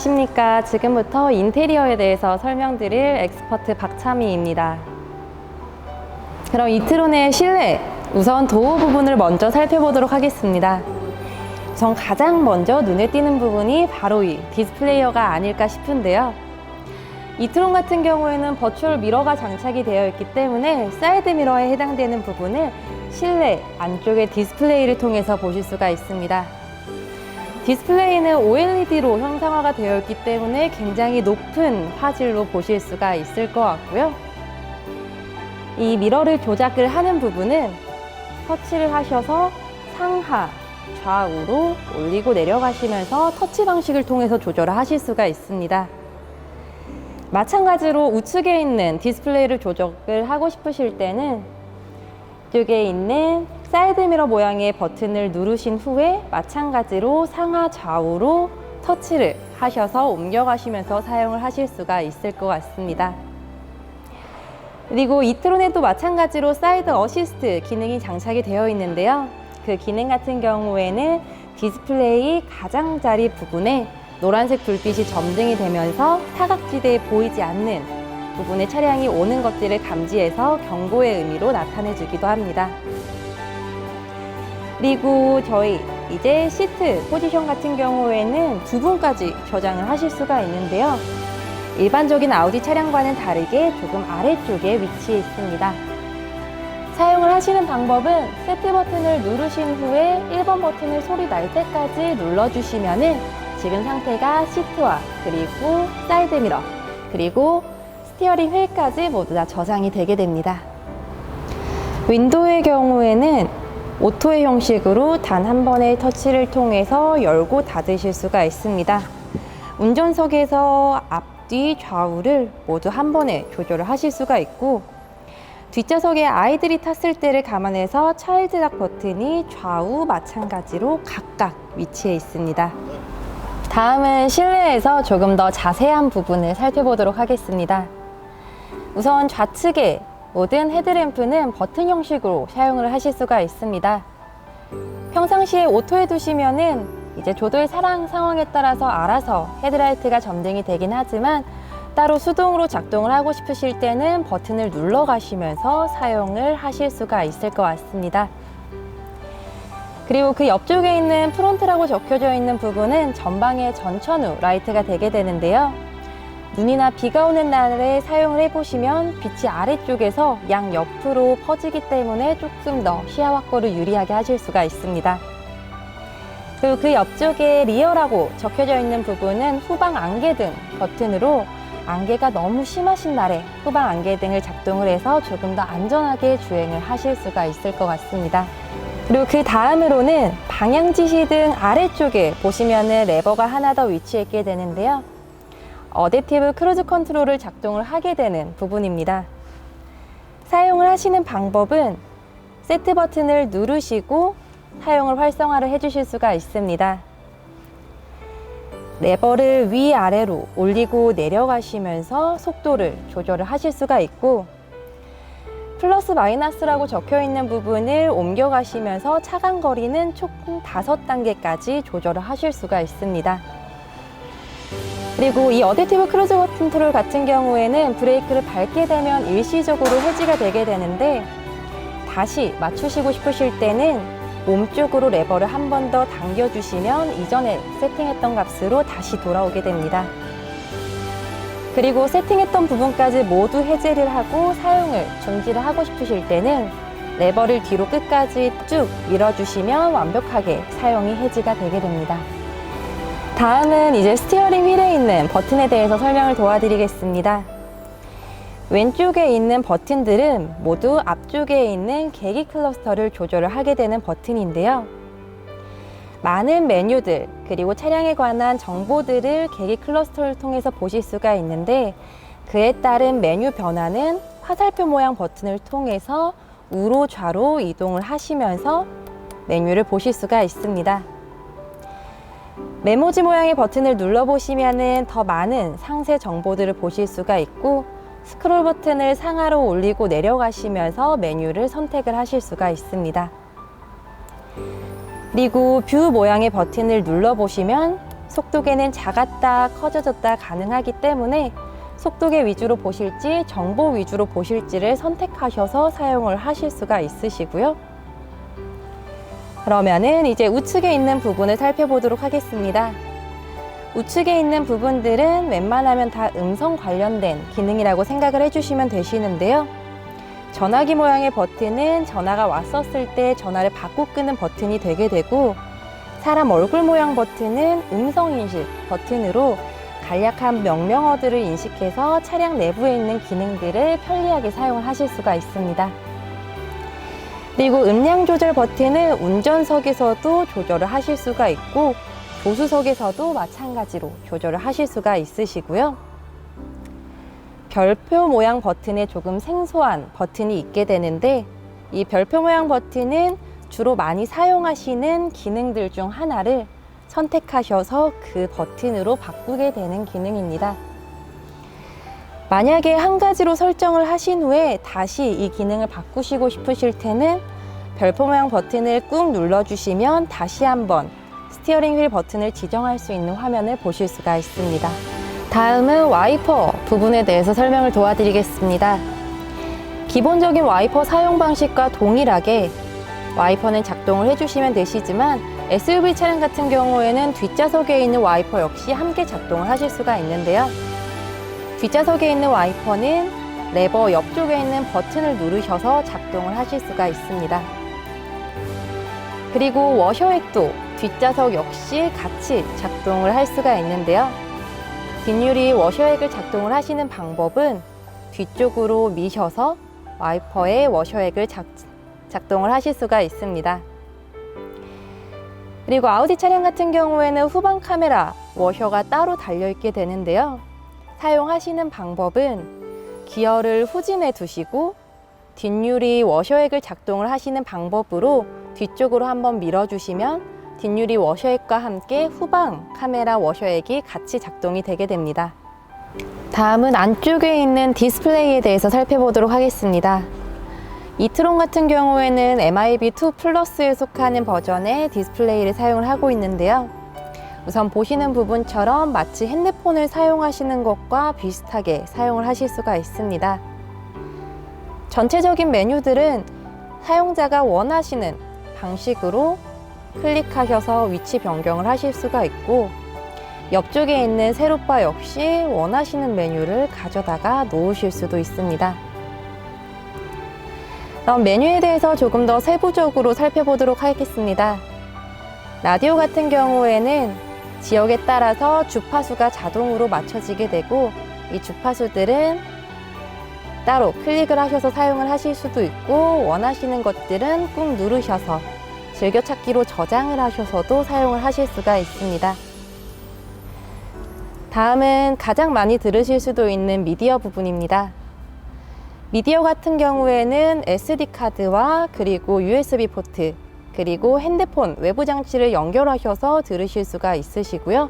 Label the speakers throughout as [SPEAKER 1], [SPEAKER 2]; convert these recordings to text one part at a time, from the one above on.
[SPEAKER 1] 안녕하십니까. 지금부터 인테리어에 대해서 설명드릴 엑스퍼트 박차미입니다. 그럼 이트론의 실내, 우선 도어 부분을 먼저 살펴보도록 하겠습니다. 우선 가장 먼저 눈에 띄는 부분이 바로 이 디스플레이어가 아닐까 싶은데요. 이트론 같은 경우에는 버추얼 미러가 장착이 되어 있기 때문에 사이드 미러에 해당되는 부분을 실내 안쪽의 디스플레이를 통해서 보실 수가 있습니다. 디스플레이는 OLED로 형상화가 되어 있기 때문에 굉장히 높은 화질로 보실 수가 있을 것 같고요. 이 미러를 조작을 하는 부분은 터치를 하셔서 상하, 좌우로 올리고 내려가시면서 터치 방식을 통해서 조절을 하실 수가 있습니다. 마찬가지로 우측에 있는 디스플레이를 조작을 하고 싶으실 때는 이쪽에 있는 사이드 미러 모양의 버튼을 누르신 후에 마찬가지로 상하 좌우로 터치를 하셔서 옮겨가시면서 사용을 하실 수가 있을 것 같습니다. 그리고 이트론에도 마찬가지로 사이드 어시스트 기능이 장착이 되어 있는데요. 그 기능 같은 경우에는 디스플레이 가장자리 부분에 노란색 불빛이 점등이 되면서 사각지대에 보이지 않는 부분에 차량이 오는 것들을 감지해서 경고의 의미로 나타내 주기도 합니다. 그리고 저희 이제 시트 포지션 같은 경우에는 두 분까지 저장을 하실 수가 있는데요. 일반적인 아우디 차량과는 다르게 조금 아래쪽에 위치해 있습니다. 사용을 하시는 방법은 세트 버튼을 누르신 후에 1번 버튼을 소리 날 때까지 눌러주시면은 지금 상태가 시트와 그리고 사이드 미러 그리고 스티어링 휠까지 모두 다 저장이 되게 됩니다. 윈도우의 경우에는 오토의 형식으로 단 한 번의 터치를 통해서 열고 닫으실 수가 있습니다. 운전석에서 앞뒤 좌우를 모두 한 번에 조절을 하실 수가 있고 뒷좌석에 아이들이 탔을 때를 감안해서 차일드락 버튼이 좌우 마찬가지로 각각 위치해 있습니다. 다음은 실내에서 조금 더 자세한 부분을 살펴보도록 하겠습니다. 우선 좌측에 모든 헤드램프는 버튼 형식으로 사용을 하실 수가 있습니다. 평상시에 오토에 두시면은 이제 조도의 사랑 상황에 따라서 알아서 헤드라이트가 점등이 되긴 하지만 따로 수동으로 작동을 하고 싶으실 때는 버튼을 눌러 가시면서 사용을 하실 수가 있을 것 같습니다. 그리고 그 옆쪽에 있는 프론트라고 적혀져 있는 부분은 전방의 전천후 라이트가 되게 되는데요. 눈이나 비가 오는 날에 사용을 해보시면 빛이 아래쪽에서 양 옆으로 퍼지기 때문에 조금 더 시야 확보를 유리하게 하실 수가 있습니다. 그리고 그 옆쪽에 리어라고 적혀져 있는 부분은 후방 안개등 버튼으로 안개가 너무 심하신 날에 후방 안개등을 작동을 해서 조금 더 안전하게 주행을 하실 수가 있을 것 같습니다. 그리고 그 다음으로는 방향 지시 등 아래쪽에 보시면은 레버가 하나 더 위치했게 되는데요. 어댑티브 크루즈 컨트롤을 작동을 하게 되는 부분입니다. 사용을 하시는 방법은 세트 버튼을 누르시고 사용을 활성화를 해주실 수가 있습니다. 레버를 위아래로 올리고 내려가시면서 속도를 조절을 하실 수가 있고 플러스 마이너스라고 적혀 있는 부분을 옮겨가시면서 차간 거리는 총 다섯 단계까지 조절을 하실 수가 있습니다. 그리고 이 어댑티브 크루즈 컨트롤 같은 경우에는 브레이크를 밟게 되면 일시적으로 해지가 되게 되는데 다시 맞추시고 싶으실 때는 몸쪽으로 레버를 한 번 더 당겨주시면 이전에 세팅했던 값으로 다시 돌아오게 됩니다. 그리고 세팅했던 부분까지 모두 해제를 하고 사용을 중지를 하고 싶으실 때는 레버를 뒤로 끝까지 쭉 밀어주시면 완벽하게 사용이 해지가 되게 됩니다. 다음은 이제 스티어링 휠에 있는 버튼에 대해서 설명을 도와드리겠습니다. 왼쪽에 있는 버튼들은 모두 앞쪽에 있는 계기 클러스터를 조절을 하게 되는 버튼인데요. 많은 메뉴들 그리고 차량에 관한 정보들을 계기 클러스터를 통해서 보실 수가 있는데 그에 따른 메뉴 변화는 화살표 모양 버튼을 통해서 우로 좌로 이동을 하시면서 메뉴를 보실 수가 있습니다. 메모지 모양의 버튼을 눌러보시면 더 많은 상세 정보들을 보실 수가 있고 스크롤 버튼을 상하로 올리고 내려가시면서 메뉴를 선택을 하실 수가 있습니다. 그리고 뷰 모양의 버튼을 눌러보시면 속도계는 작았다 커져졌다 가능하기 때문에 속도계 위주로 보실지 정보 위주로 보실지를 선택하셔서 사용을 하실 수가 있으시고요. 그러면은 이제 우측에 있는 부분을 살펴보도록 하겠습니다. 우측에 있는 부분들은 웬만하면 다 음성 관련된 기능이라고 생각을 해주시면 되시는데요. 전화기 모양의 버튼은 전화가 왔었을 때 전화를 받고 끄는 버튼이 되게 되고 사람 얼굴 모양 버튼은 음성 인식 버튼으로 간략한 명령어들을 인식해서 차량 내부에 있는 기능들을 편리하게 사용을 하실 수가 있습니다. 그리고 음량 조절 버튼은 운전석에서도 조절을 하실 수가 있고 조수석에서도 마찬가지로 조절을 하실 수가 있으시고요. 별표 모양 버튼에 조금 생소한 버튼이 있게 되는데 이 별표 모양 버튼은 주로 많이 사용하시는 기능들 중 하나를 선택하셔서 그 버튼으로 바꾸게 되는 기능입니다. 만약에 한 가지로 설정을 하신 후에 다시 이 기능을 바꾸시고 싶으실 때는 별표 모양 버튼을 꾹 눌러주시면 다시 한번 스티어링 휠 버튼을 지정할 수 있는 화면을 보실 수가 있습니다. 다음은 와이퍼 부분에 대해서 설명을 도와드리겠습니다. 기본적인 와이퍼 사용 방식과 동일하게 와이퍼는 작동을 해주시면 되시지만 SUV 차량 같은 경우에는 뒷좌석에 있는 와이퍼 역시 함께 작동을 하실 수가 있는데요. 뒷좌석에 있는 와이퍼는 레버 옆쪽에 있는 버튼을 누르셔서 작동을 하실 수가 있습니다. 그리고 워셔액도 뒷좌석 역시 같이 작동을 할 수가 있는데요. 뒷유리 워셔액을 작동을 하시는 방법은 뒤쪽으로 미셔서 와이퍼의 워셔액을 작, 작동을 하실 수가 있습니다. 그리고 아우디 차량 같은 경우에는 후방 카메라 워셔가 따로 달려있게 되는데요. 사용하시는 방법은 기어를 후진해 두시고 뒷유리 워셔액을 작동을 하시는 방법으로 뒤쪽으로 한번 밀어주시면 뒷유리 워셔액과 함께 후방 카메라 워셔액이 같이 작동이 되게 됩니다. 다음은 안쪽에 있는 디스플레이에 대해서 살펴보도록 하겠습니다. 이트론 같은 경우에는 MIB2 플러스에 속하는 버전의 디스플레이를 사용을 하고 있는데요. 우선 보시는 부분처럼 마치 핸드폰을 사용하시는 것과 비슷하게 사용을 하실 수가 있습니다. 전체적인 메뉴들은 사용자가 원하시는 방식으로 클릭하셔서 위치 변경을 하실 수가 있고 옆쪽에 있는 세로바 역시 원하시는 메뉴를 가져다가 놓으실 수도 있습니다. 그럼 메뉴에 대해서 조금 더 세부적으로 살펴보도록 하겠습니다. 라디오 같은 경우에는 지역에 따라서 주파수가 자동으로 맞춰지게 되고 이 주파수들은 따로 클릭을 하셔서 사용을 하실 수도 있고 원하시는 것들은 꾹 누르셔서 즐겨찾기로 저장을 하셔서도 사용을 하실 수가 있습니다. 다음은 가장 많이 들으실 수도 있는 미디어 부분입니다. 미디어 같은 경우에는 SD카드와 그리고 USB 포트, 그리고 핸드폰 외부 장치를 연결하셔서 들으실 수가 있으시고요.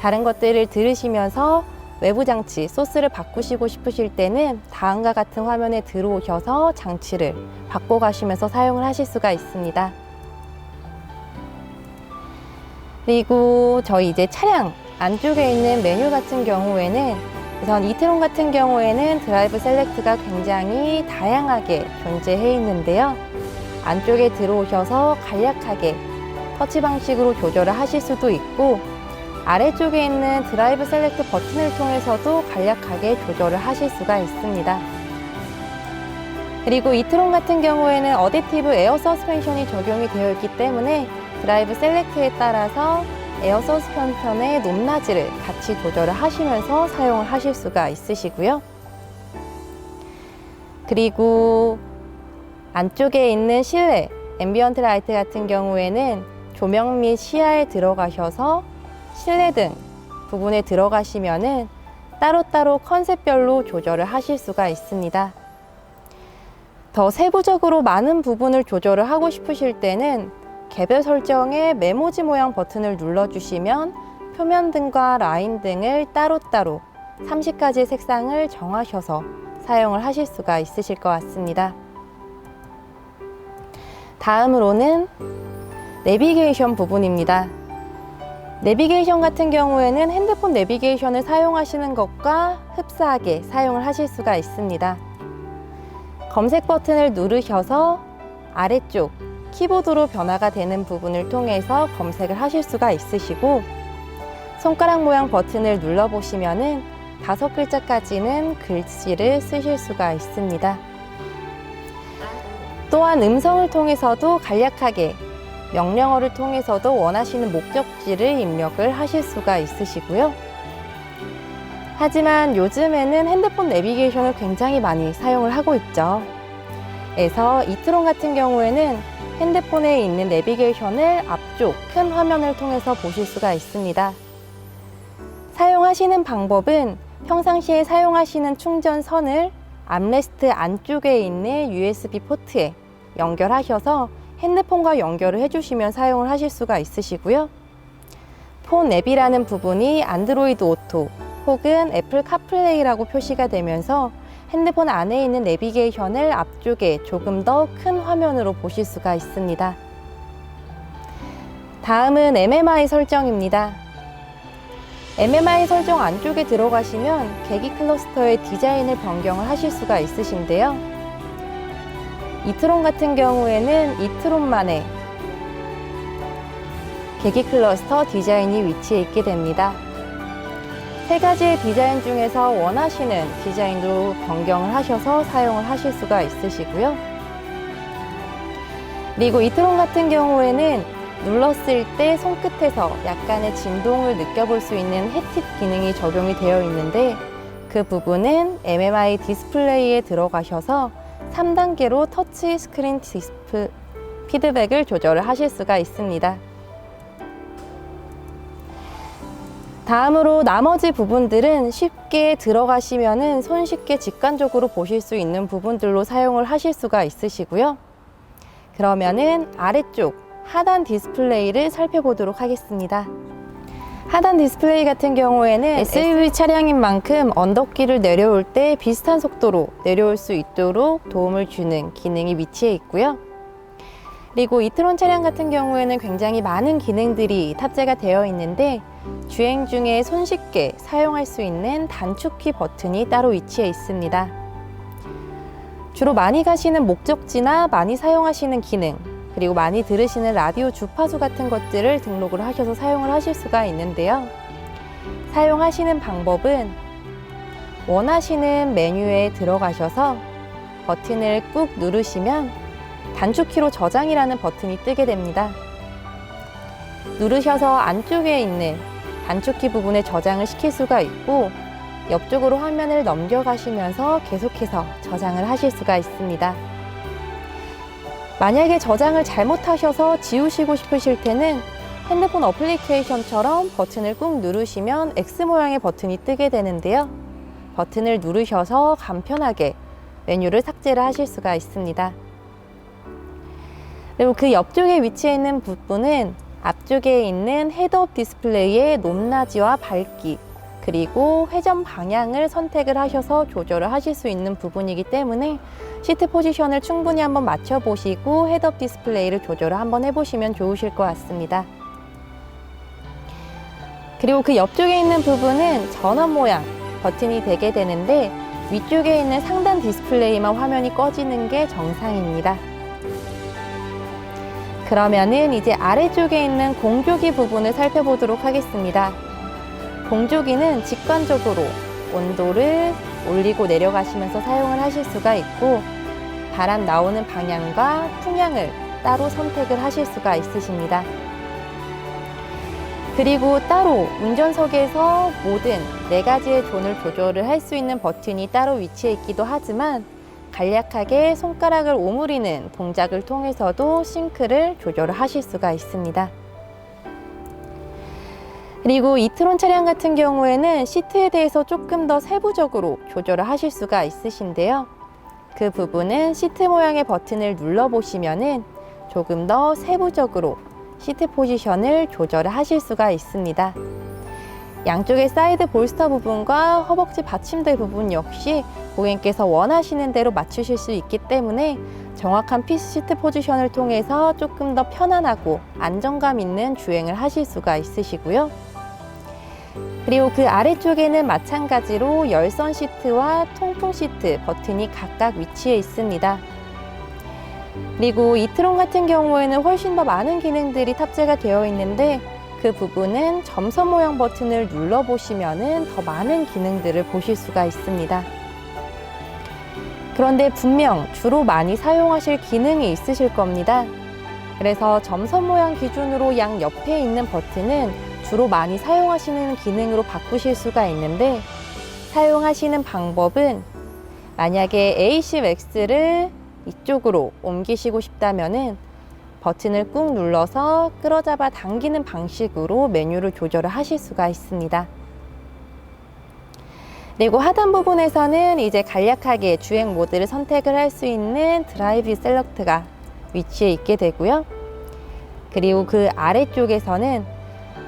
[SPEAKER 1] 다른 것들을 들으시면서 외부 장치, 소스를 바꾸시고 싶으실 때는 다음과 같은 화면에 들어오셔서 장치를 바꿔가시면서 사용을 하실 수가 있습니다. 그리고 저희 이제 차량 안쪽에 있는 메뉴 같은 경우에는 우선 이트론 같은 경우에는 드라이브 셀렉트가 굉장히 다양하게 존재해 있는데요. 안쪽에 들어오셔서 간략하게 터치 방식으로 조절을 하실 수도 있고 아래쪽에 있는 드라이브 셀렉트 버튼을 통해서도 간략하게 조절을 하실 수가 있습니다. 그리고 이 트론 같은 경우에는 어댑티브 에어 서스펜션이 적용이 되어 있기 때문에 드라이브 셀렉트에 따라서 에어 서스펜션의 높낮이를 같이 조절을 하시면서 사용을 하실 수가 있으시고요. 그리고 안쪽에 있는 실내 앰비언트 라이트 같은 경우에는 조명 및 시야에 들어가셔서 실내 등 부분에 들어가시면은 따로따로 컨셉별로 조절을 하실 수가 있습니다. 더 세부적으로 많은 부분을 조절을 하고 싶으실 때는 개별 설정에 메모지 모양 버튼을 눌러주시면 표면 등과 라인 등을 따로따로 30가지 색상을 정하셔서 사용을 하실 수가 있으실 것 같습니다. 다음으로는 내비게이션 부분입니다. 내비게이션 같은 경우에는 핸드폰 내비게이션을 사용하시는 것과 흡사하게 사용을 하실 수가 있습니다. 검색 버튼을 누르셔서 아래쪽 키보드로 변화가 되는 부분을 통해서 검색을 하실 수가 있으시고 손가락 모양 버튼을 눌러 보시면은 다섯 글자까지는 글씨를 쓰실 수가 있습니다. 또한 음성을 통해서도 간략하게 명령어를 통해서도 원하시는 목적지를 입력을 하실 수가 있으시고요. 하지만 요즘에는 핸드폰 내비게이션을 굉장히 많이 사용을 하고 있죠. 그래서 이트론 같은 경우에는 핸드폰에 있는 내비게이션을 앞쪽 큰 화면을 통해서 보실 수가 있습니다. 사용하시는 방법은 평상시에 사용하시는 충전선을 암레스트 안쪽에 있는 USB 포트에 연결하셔서 핸드폰과 연결을 해주시면 사용을 하실 수가 있으시고요. 폰 앱이라는 부분이 안드로이드 오토 혹은 애플 카플레이라고 표시가 되면서 핸드폰 안에 있는 내비게이션을 앞쪽에 조금 더 큰 화면으로 보실 수가 있습니다. 다음은 MMI 설정입니다. MMI 설정 안쪽에 들어가시면 계기 클러스터의 디자인을 변경을 하실 수가 있으신데요. 이트론 같은 경우에는 이트론만의 계기 클러스터 디자인이 위치해 있게 됩니다. 세 가지의 디자인 중에서 원하시는 디자인으로 변경을 하셔서 사용을 하실 수가 있으시고요. 그리고 이트론 같은 경우에는 눌렀을 때 손끝에서 약간의 진동을 느껴볼 수 있는 혜팁 기능이 적용이 되어 있는데 그 부분은 MMI 디스플레이에 들어가셔서 3단계로 터치 스크린 디스플 피드백을 조절을 하실 수가 있습니다. 다음으로 나머지 부분들은 쉽게 들어가시면은 손쉽게 직관적으로 보실 수 있는 부분들로 사용을 하실 수가 있으시고요. 그러면은 아래쪽 하단 디스플레이를 살펴보도록 하겠습니다. 하단 디스플레이 같은 경우에는 SUV 차량인 만큼 언덕길을 내려올 때 비슷한 속도로 내려올 수 있도록 도움을 주는 기능이 위치해 있고요. 그리고 이트론 차량 같은 경우에는 굉장히 많은 기능들이 탑재가 되어 있는데 주행 중에 손쉽게 사용할 수 있는 단축키 버튼이 따로 위치해 있습니다. 주로 많이 가시는 목적지나 많이 사용하시는 기능, 그리고 많이 들으시는 라디오 주파수 같은 것들을 등록을 하셔서 사용을 하실 수가 있는데요. 사용하시는 방법은 원하시는 메뉴에 들어가셔서 버튼을 꾹 누르시면 단축키로 저장이라는 버튼이 뜨게 됩니다. 누르셔서 안쪽에 있는 단축키 부분에 저장을 시킬 수가 있고 옆쪽으로 화면을 넘겨가시면서 계속해서 저장을 하실 수가 있습니다. 만약에 저장을 잘못하셔서 지우시고 싶으실 때는 핸드폰 어플리케이션처럼 버튼을 꾹 누르시면 X 모양의 버튼이 뜨게 되는데요. 버튼을 누르셔서 간편하게 메뉴를 삭제를 하실 수가 있습니다. 그리고 그 옆쪽에 위치해 있는 부분은 앞쪽에 있는 헤드업 디스플레이의 높낮이와 밝기 그리고 회전 방향을 선택을 하셔서 조절을 하실 수 있는 부분이기 때문에 시트 포지션을 충분히 한번 맞춰 보시고 헤드업 디스플레이를 조절을 한번 해보시면 좋으실 것 같습니다. 그리고 그 옆쪽에 있는 부분은 전원 모양 버튼이 되게 되는데 위쪽에 있는 상단 디스플레이만 화면이 꺼지는 게 정상입니다. 그러면은 이제 아래쪽에 있는 공조기 부분을 살펴보도록 하겠습니다. 공조기는 직관적으로 온도를 올리고 내려가시면서 사용을 하실 수가 있고 바람 나오는 방향과 풍향을 따로 선택을 하실 수가 있으십니다. 그리고 따로 운전석에서 모든 네 가지의 존을 조절을 할 수 있는 버튼이 따로 위치해 있기도 하지만 간략하게 손가락을 오므리는 동작을 통해서도 싱크를 조절을 하실 수가 있습니다. 그리고 이트론 차량 같은 경우에는 시트에 대해서 조금 더 세부적으로 조절을 하실 수가 있으신데요. 그 부분은 시트 모양의 버튼을 눌러 보시면은 조금 더 세부적으로 시트 포지션을 조절을 하실 수가 있습니다. 양쪽의 사이드 볼스터 부분과 허벅지 받침대 부분 역시 고객님께서 원하시는 대로 맞추실 수 있기 때문에 정확한 피시트 포지션을 통해서 조금 더 편안하고 안정감 있는 주행을 하실 수가 있으시고요. 그리고 그 아래쪽에는 마찬가지로 열선 시트와 통풍 시트 버튼이 각각 위치해 있습니다. 그리고 이 트론 같은 경우에는 훨씬 더 많은 기능들이 탑재가 되어 있는데 그 부분은 점선 모양 버튼을 눌러보시면은 더 많은 기능들을 보실 수가 있습니다. 그런데 분명 주로 많이 사용하실 기능이 있으실 겁니다. 그래서 점선 모양 기준으로 양 옆에 있는 버튼은 주로 많이 사용하시는 기능으로 바꾸실 수가 있는데 사용하시는 방법은 만약에 AC Max를 이쪽으로 옮기시고 싶다면은 버튼을 꾹 눌러서 끌어잡아 당기는 방식으로 메뉴를 조절을 하실 수가 있습니다. 그리고 하단 부분에서는 이제 간략하게 주행 모드를 선택을 할 수 있는 드라이브 셀렉트가 위치해 있게 되고요. 그리고 그 아래쪽에서는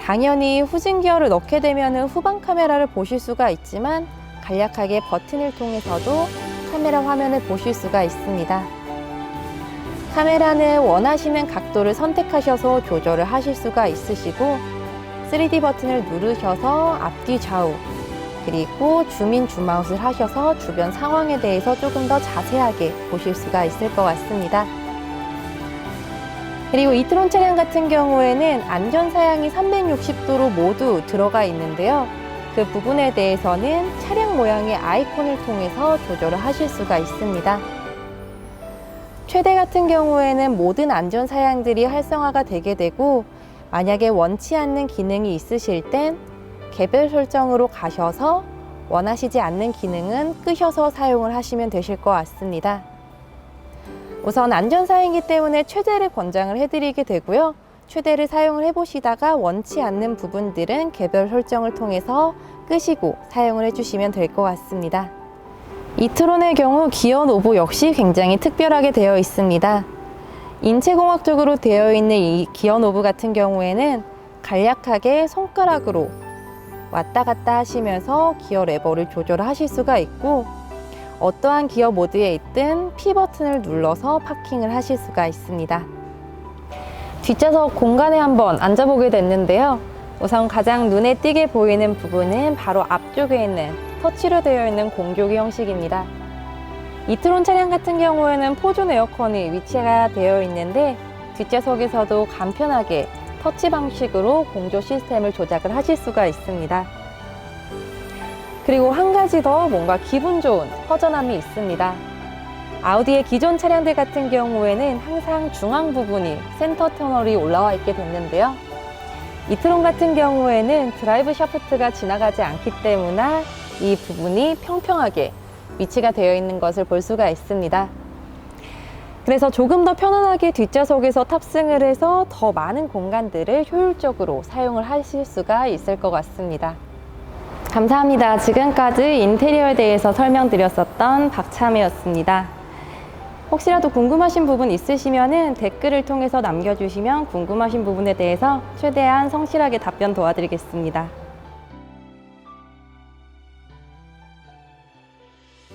[SPEAKER 1] 당연히 후진 기어를 넣게 되면 후방 카메라를 보실 수가 있지만 간략하게 버튼을 통해서도 카메라 화면을 보실 수가 있습니다. 카메라는 원하시는 각도를 선택하셔서 조절을 하실 수가 있으시고 3D 버튼을 누르셔서 앞뒤 좌우 그리고 줌인 줌아웃을 하셔서 주변 상황에 대해서 조금 더 자세하게 보실 수가 있을 것 같습니다. 그리고 이트론 차량 같은 경우에는 안전 사양이 360도로 모두 들어가 있는데요. 그 부분에 대해서는 차량 모양의 아이콘을 통해서 조절을 하실 수가 있습니다. 최대 같은 경우에는 모든 안전 사양들이 활성화가 되게 되고 만약에 원치 않는 기능이 있으실 땐 개별 설정으로 가셔서 원하시지 않는 기능은 끄셔서 사용을 하시면 되실 것 같습니다. 우선 안전사양이기 때문에 최대를 권장을 해드리게 되고요. 최대를 사용을 해보시다가 원치 않는 부분들은 개별 설정을 통해서 끄시고 사용을 해주시면 될 것 같습니다. 이트론의 경우 기어 노브 역시 굉장히 특별하게 되어 있습니다. 인체공학적으로 되어 있는 이 기어 노브 같은 경우에는 간략하게 손가락으로 왔다 갔다 하시면서 기어 레버를 조절하실 수가 있고 어떠한 기어 모드에 있든 P 버튼을 눌러서 파킹을 하실 수가 있습니다. 뒷좌석 공간에 한번 앉아보게 됐는데요. 우선 가장 눈에 띄게 보이는 부분은 바로 앞쪽에 있는 터치로 되어 있는 공조기 형식입니다. 이트론 차량 같은 경우에는 포존 에어컨이 위치가 되어 있는데 뒷좌석에서도 간편하게 터치 방식으로 공조 시스템을 조작을 하실 수가 있습니다. 그리고 한 가지 더 뭔가 기분 좋은 허전함이 있습니다. 아우디의 기존 차량들 같은 경우에는 항상 중앙 부분이 센터 터널이 올라와 있게 됐는데요. 이트론 같은 경우에는 드라이브 샤프트가 지나가지 않기 때문에 이 부분이 평평하게 위치가 되어 있는 것을 볼 수가 있습니다. 그래서 조금 더 편안하게 뒷좌석에서 탑승을 해서 더 많은 공간들을 효율적으로 사용을 하실 수가 있을 것 같습니다. 감사합니다. 지금까지 인테리어에 대해서 설명드렸었던 박참혜였습니다. 혹시라도 궁금하신 부분 있으시면 댓글을 통해서 남겨주시면 궁금하신 부분에 대해서 최대한 성실하게 답변 도와드리겠습니다.